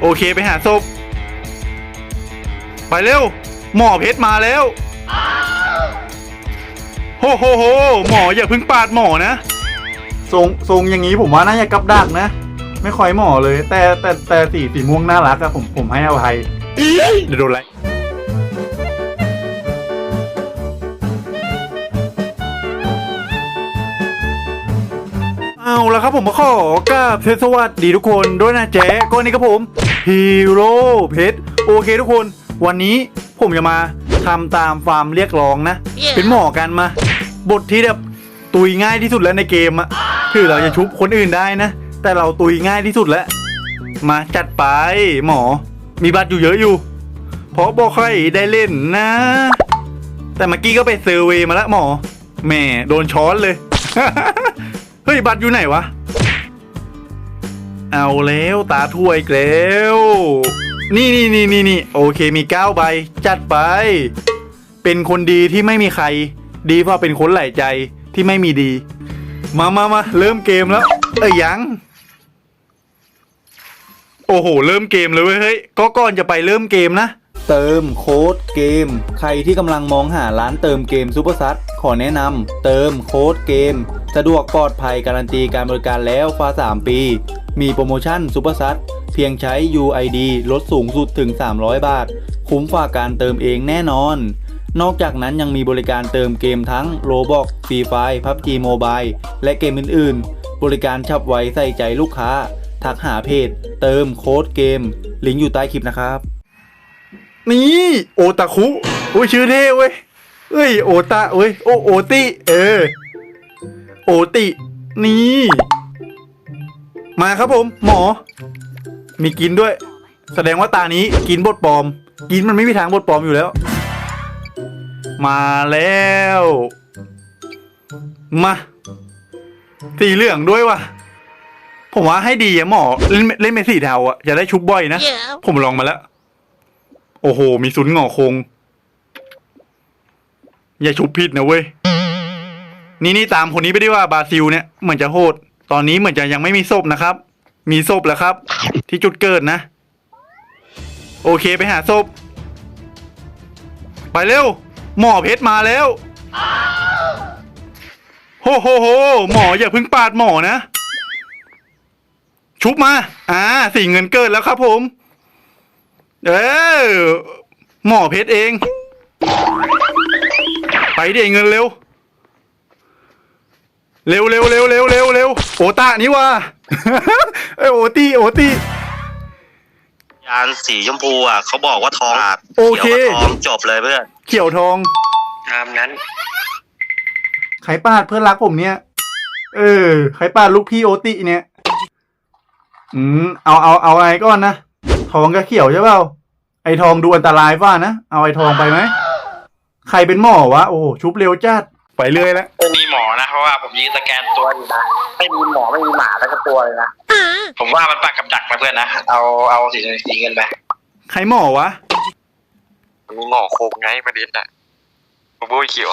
โอเคไปหาศพ ไปเร็ว หมอเพชรมาแล้ว โฮโฮโฮหมออย่าเพิ่งปาดหมอนะ ทรงทรงอย่างนี้ผมว่าน่าจะกับดักนะ ไม่ค่อยหมอเลย แต่แต่แต่สีสีม่วงน่ารักอะผมผมให้อภัยเดี๋ยวโดนอะไรเอาแล้วครับผมมาขอกราบเทสวัสดีทุกคนด้วยนะแจ๊ก็นี่ครับผม ฮีโร่เพชรโอเคทุกคนวันนี้ผมจะมาทำตามฟาร์มเรียกร้องนะเป็นหมอกันมา บทที่แบบตุยง่ายที่สุดแล้วในเกมอะคือเราจะชุบคนอื่นได้นะ แต่เราตุยง่ายที่สุดแล้ว มาจัดไปหมอ มีบัตรอยู่เยอะอยู่ เพราะบอกใครได้เล่นนะ แต่เมื่อกี้ก็ไปเซอร์เวย์มาแล้วหมอแหม่โดนช้อนเลย เฮ้ยบัตรอยู่ไหนวะ เอาแล้วตาถ้วยอีกแล้ว นี่นี่นี่นี่นี่โอเคมีเก้าใบ จัดไป เป็นคนดีที่ไม่มีใคร ดีกว่าะเป็นคนหลายใจที่ไม่มีดี มามามาเริ่มเกมแล้ว เอ้ยยัง โอ้โห เริ่มเกมเลยเว้ยเฮ้ยก็ก่อนจะไปเริ่มเกมนะเติมโค้ดเกม ใครที่กำลังมองหาร้านเติมเกมซูเปอร์ซัขอแนะนำเติมโค้ดเกม สะดวกปลอดภัยการันตีการบริการแล้วฟ้า 3 ปี มีโปรโมชั่นซูเปอร์ซัเพียงใช้ UID ลดสูงสุดถึง 300 บาท คุ้มฝ่าการเติมเองแน่นอน นอกจากนั้นยังมีบริการเติมเกมทั้ง Roblox Free Fire PUBG Mobile และเกมอื่น ๆ บริการฉับไวใส่ใจลูกค้า ทักหาเพจ เติมโค้ดเกม ลิงก์อยู่ใต้คลิปนะครับ นี่โอตาคุโอ้ยชื่อเท่เว้ยเอ้ยโอตาเว้ยโอโอติเออโอตินี่ มาครับผมหมอ มีกินด้วย แสดงว่าตานี้กินบทปลอม กินมันไม่มีทางบทปลอมอยู่แล้ว มาแล้ว มาสีเหลืองด้วยว่ะ ผมว่าให้ดีอะหมอ เล่นเล่นเป็นสีเทาอะจะได้ชุบบ่อยนะ Yeah. ผมลองมาแล้ว โอ้โห มีศูนย์หงอคง อย่าชุบผิดนะเว้ย นี่นี่ตามคนนี้ไปดีกว่าบราซิลเนี่ยเหมือนจะโหด ตอนนี้เหมือนจะยังไม่มีศพนะครับ มีศพแล้วครับ ที่จุดเกิดนะ โอเคไปหาศพ ไปเร็ว หมอเพชรมาแล้วโหโหโหหมออย่าเพิ่งปาดหมอนะ ชุบมา อ่าสีเงินเกิดแล้วครับผม เออหมอเพชรเอง ไปเดี๋ยเงินเร็ว เร็วเร็วเร็วเร็วเร็วเร็วโอตานี่ว่า เอยโอตีโอตียานสีชมพูอะเขาบอกว่าทองอาดโอเค ขียวกับทองจบเลยเพื่อนเขียวทองตามนั้นใครปาดเพื่อนรักผมเนี่ย เออใครปาดลูกพี่โอติเนี่ย อืม เอาเอาเอาไอ้ก่อนนะ ทองกับเขียวใช่เปล่า ไอ้ทองดูอันตรายป่ะนะ เอาไอ้ทองไปไหม ใครเป็นหมอวะ โอ้โหชุบเร็วจัด ไปเรื่อยแล้ว ไม่มีหมอนะเพราะว่าผมยืนสแกนตัวอยู่นะไม่มีหมอไม่มีหมาแล้วก็ตัวเลยนะผมว่ามันปักกับดักนะเพื่อนนะเอาเอาสีสีเงินไปใครหมอวะมีหมอโคงไงประเด็นอะผมโบยเขียว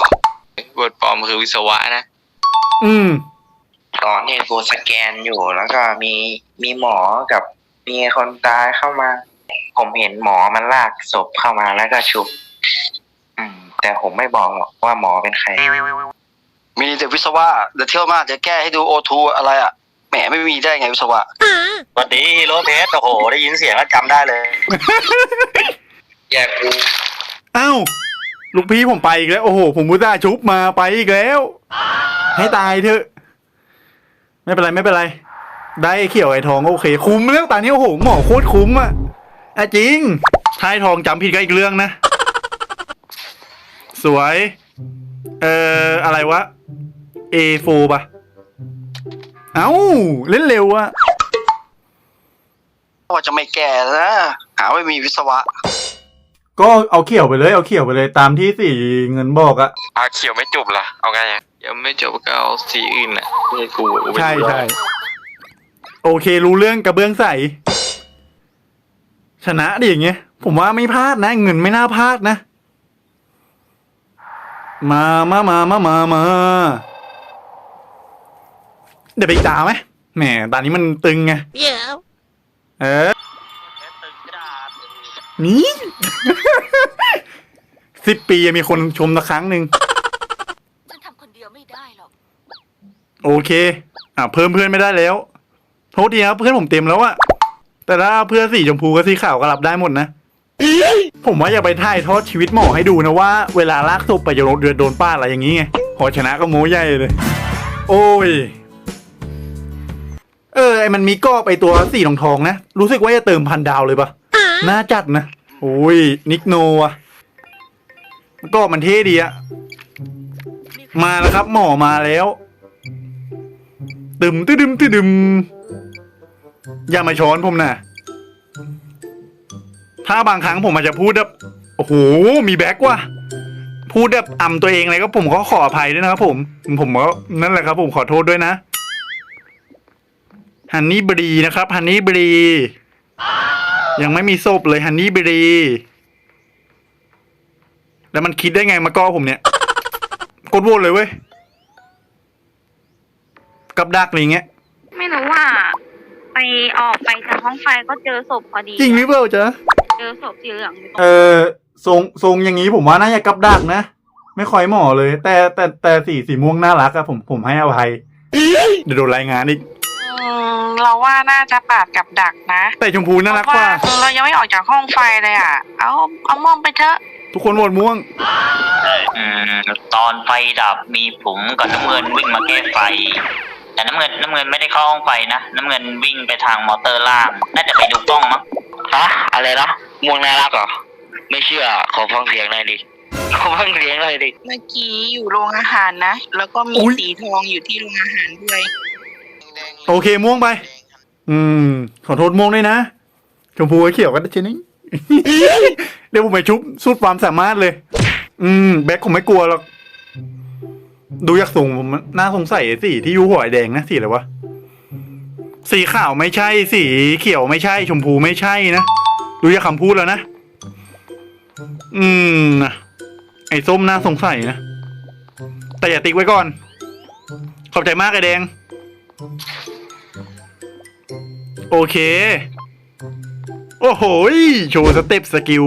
บทปลอมคือวิศวะนะอืมตอนนี้กูสแกนอยู่แล้วก็มีมีหมอกับมีคนตายเข้ามา ผมเห็นหมอมันลากศพเข้ามาแล้วก็ชุบอืม แต่ผมไม่บอกหรอกว่าหมอเป็นใคร มีแต่วิศวะเดี๋ยวเที่ยวมาจะแก้ให้ดูโอทูอะไรอะแหมไม่มีได้ไงวิศวะสวัสดีฮีโร่เพชรโอ้โห ได้ยินเสียงแล้วจำได้เลย แยกกูเอ้าลูกพี่ผมไปอีกแล้ว โอ้โห ผมมุต้าห์ชุบมาไปอีกแล้ว ให้ตายเถอะ ไม่เป็นไรไม่เป็นไร ได้ไอ้เขียวไอ้ทองก็โอเค คุ้มแล้วตอนนี้โอ้โหหมอโคตรคุ้มอะอะจริงท้ายทองจำผิดก็อีกเรื่องนะ สวย เอ่อ อะไรวะ A4 ปะเอ้า เล่นเร็วอะว่าจะไม่แก้นะ หาว่ามีวิศวะ ก็เอาเขียวไปเลยเอาเขียวไปเลยตามที่สีเงินบอกอะอาเขียวไม่จบล่ะเอาไงอะยังไม่จบก็เอาสีอื่นอะนี่กูใช่ใช่โอเค รู้เรื่องกระเบื้องใส ชนะดิอย่างเงี้ย ผมว่าไม่พลาดนะ เงินไม่น่าพลาดนะ มา มา มา มา มา มา เดี๋ยวไปอีกตาไหมแหมตอนนี้มันตึงไง Yeah. เออเตินี่ สิบปียังมีคนชมสักครั้งหนึ่ง ฉันทำคนเดียวไม่ได้หรอก โอเค อะ เพิ่มเพื่อนไม่ได้แล้ว โทษทีครับเพื่อนผมเต็มแล้วอะแต่ถ้าเพื่อนสีชมพูกับสีขาวก็รับได้หมดนะ ผมว่าอย่าไปถ่ายทอดชีวิตหมอให้ดูนะว่าเวลาลากศพไปจะโดนเดือดโดนป้าอะไรอย่างนี้ไงพอชนะก็โม้ใหญ่เลย โอ้ย เออไอมันมีก้อบไอตัวสีทองทองนะ รู้สึกว่าจะเติมพันดาวเลยปะน่าจัดนะโอ้ย นิกโนอะก็มันเท่ดีอะมาแล้วครับ หมอมาแล้ว ตึมตึดึมตึดึม อย่ามาช้อนผมนะ ถ้าบางครั้งผมอาจจะพูดแบบโอ้โหมีแบ็กว่ะพูดแบบอ่ำตัวเองอะไรก็ผมก็ขออภัยด้วยนะครับผม ผมก็นั่นแหละครับผมขอโทษด้วยนะฮันนี่บรีนะครับฮันนี่บรียังไม่มีศพเลยฮันนี่บรีแล้วมันคิดได้ไงมาก้อผมเนี่ยกดโหวตเลยเว้ยกับดักอะไรเงี้ยไม่รู้ว่า ไปออกไปจากห้องไฟก็เจอศพพอดี จริงหรือเปล่าจ๊ะ เจอศพสีเหลืองอยู่ตรงเออทรงทรงอย่างนี้ผมว่าน่าจะกับดักนะ ไม่ค่อยหมอเลย แต่แต่แต่สีสีม่วงน่ารักอะผมผมให้อภัยเดี๋ยวโดนรายงานอีก อืมเราว่าน่าจะปาดกับดักนะแต่ชมพูน่ารักเพกว่าราะเรายังไม่ออกจากห้องไฟเลยอะ เอาเอามองไปเถอะทุกคนโหวตม่วง อืมตอนไฟดับมีผมกับน้ำเงินวิ่งมาแก้ไฟ แต่น้ำเงินน้ำเงินไม่ได้เข้าห้องไฟนะ น้ำเงินวิ่งไปทางมอเตอร์ล่าง น่าจะไปดูกล้องมั้งฮะอะไรนะ ม่วงน่ารักเหรอ ไม่เชื่อ ขอฟังเสียงหน่อยดิ ขอฟังเสียงหน่อยดิ เมื่อกี้อยู่โรงอาหารนะ แล้วก็มีอุ๊ย สีทองอยู่ที่โรงอาหารด้วย โอเคม่วงไป อืม ขอโทษม่วงด้วยนะชมพูกับเขียวกันชนิด เดี๋ยวผมไปชุบสุดความสามารถเลย อืม แบ็คผมไม่กลัวหรอก ดูอยากส่งผมน่าสงสัยสีที่อยูหัวไอแดงนะสีอะไรวะ สีขาวไม่ใช่ สีเขียวไม่ใช่ ชมพูไม่ใช่นะ ดูจากคำพูดแล้วนะ อืมนะไอ้ส้มน่าสงสัยนะ แต่อย่าติ๊กไว้ก่อน ขอบใจมากไอ้แดง โอเค โอ้โห โชว์สเต็ปสกิล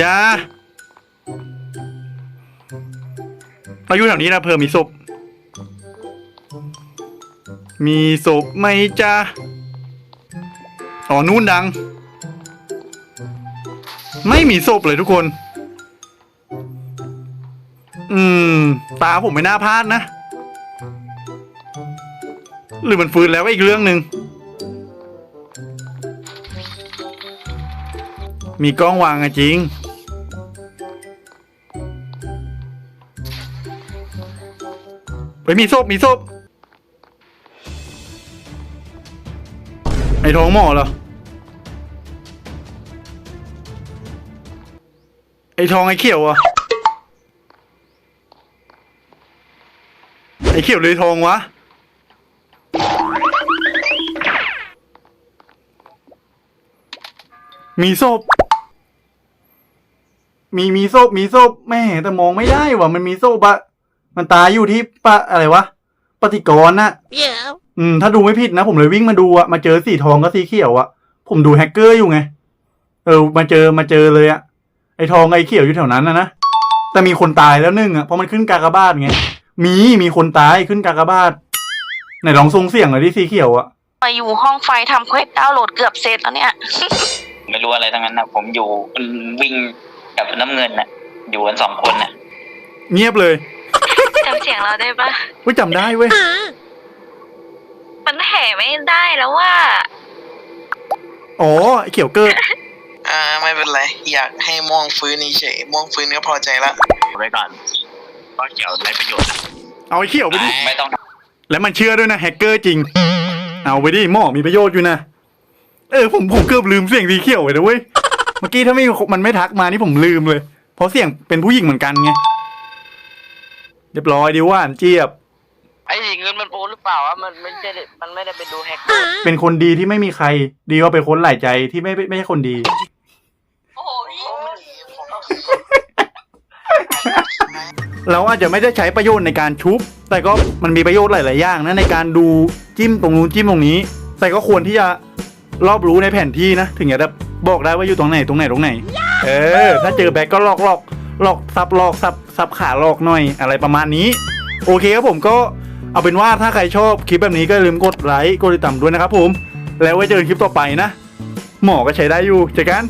ยาเราอยู่แถวนี้นะเพิ่มมีศพ มีศพไหมจ้า อ๋อนู่นดัง ไม่มีศพเลยทุกคน อืม ตาผมไม่น่าพลาดนะ หรือมันฟื้นแล้วอีกเรื่องหนึ่งมีกล้องวางอะจริง ไปมีศพมีศพ ไอ้ท้องหมอเหรอ ไอ้ทองไอ้เขียวอะไอ้เขียวเลยทองวะ มีศพ มีมีศพมีศพแม่แต่มองไม่ได้ว่ะมันมีศพอะมันตายอยู่ที่ปะอะไรวะ ปฏิกรณ์น่ะ อืมถ้าดูไม่ผิดนะ ผมเลยวิ่งมาดูอะมาเจอสีทองกับสีเขียวอะผมดูแฮกเกอร์อยู่ไง เออ มาเจอมาเจอเลยอะไอทองไอเขียวอยู่แถวนั้นนะนะแต่มีคนตายแล้วหนึ่งอะเพราะมันขึ้นกากบาทไงมีมีคนตายขึ้นกากบาทไหนลองทรงเสียงหน่อยดิสีเขียวอะไปอยู่ห้องไฟทำเควสดาวน์โหลดเกือบเสร็จแล้วเนี่ย ไม่รู้อะไรทั้งนั้นนะผมอยู่วิ่งกับน้ำเงินน่ะอยู่กันสองคนน่ะเงียบเลยจำเสียงเราได้ปะเว้ยจำได้เว้ย มันแห่ไม่ได้แล้วว่า อ๋อไอเขียวเกิด อ่าไม่เป็นไร อยากให้ม่วงฟื้นเฉยๆม่วงฟื้นก็พอใจละไว้ก่อนก็เกี่ยวไรประโยชน์นะเอาไอเขียวไปดิ ไม่ต้องแล้วมันเชื่อด้วยนะแฮกเกอร์จริง เอาไปดิหม้อมีประโยชน์อยู่นะ เออผมผมเกือบลืมเสียงสีเขียวไปนะเว้ย เมื่อกี้ถ้าไม่มันไม่ทักมานี่ผมลืมเลย เพราะเสียงเป็นผู้หญิงเหมือนกันไง เรียบร้อยดีว่านเจี๊ยบ ไอ้เงินมันโอนหรือเปล่าวะมันไม่ใช่มันไม่ได้ไปดูแฮกเป็นคนดีที่ไม่มีใคร ดีกว่าเป็นคนหลายใจที่ไม่ไม่ไม่ใช่คนดีเราอาจจะไม่ได้ใช้ประโยชน์ในการชุบ แต่ก็มันมีประโยชน์หลาย ๆ อย่างนะในการดูจิ้มตรงนู้นจิ้มตรงนี้ แต่ก็ควรที่จะรอบรู้ในแผนที่นะ ถึงจะแบบบอกได้ว่าอยู่ตรงไหนตรงไหนตรงไหน เออ ถ้าเจอแบ็กก็ลอกลอกลอกซับลอกซับซับขาลอกหน่อยอะไรประมาณนี้ โอเคครับผมก็ เอาเป็นว่าถ้าใครชอบคลิปแบบนี้ก็อย่าลืมกดไลค์กดติดตามด้วยนะครับผม แล้วไว้เจอกันคลิปต่อไปนะ หมอก็ใช้ได้อยู่เจอกัน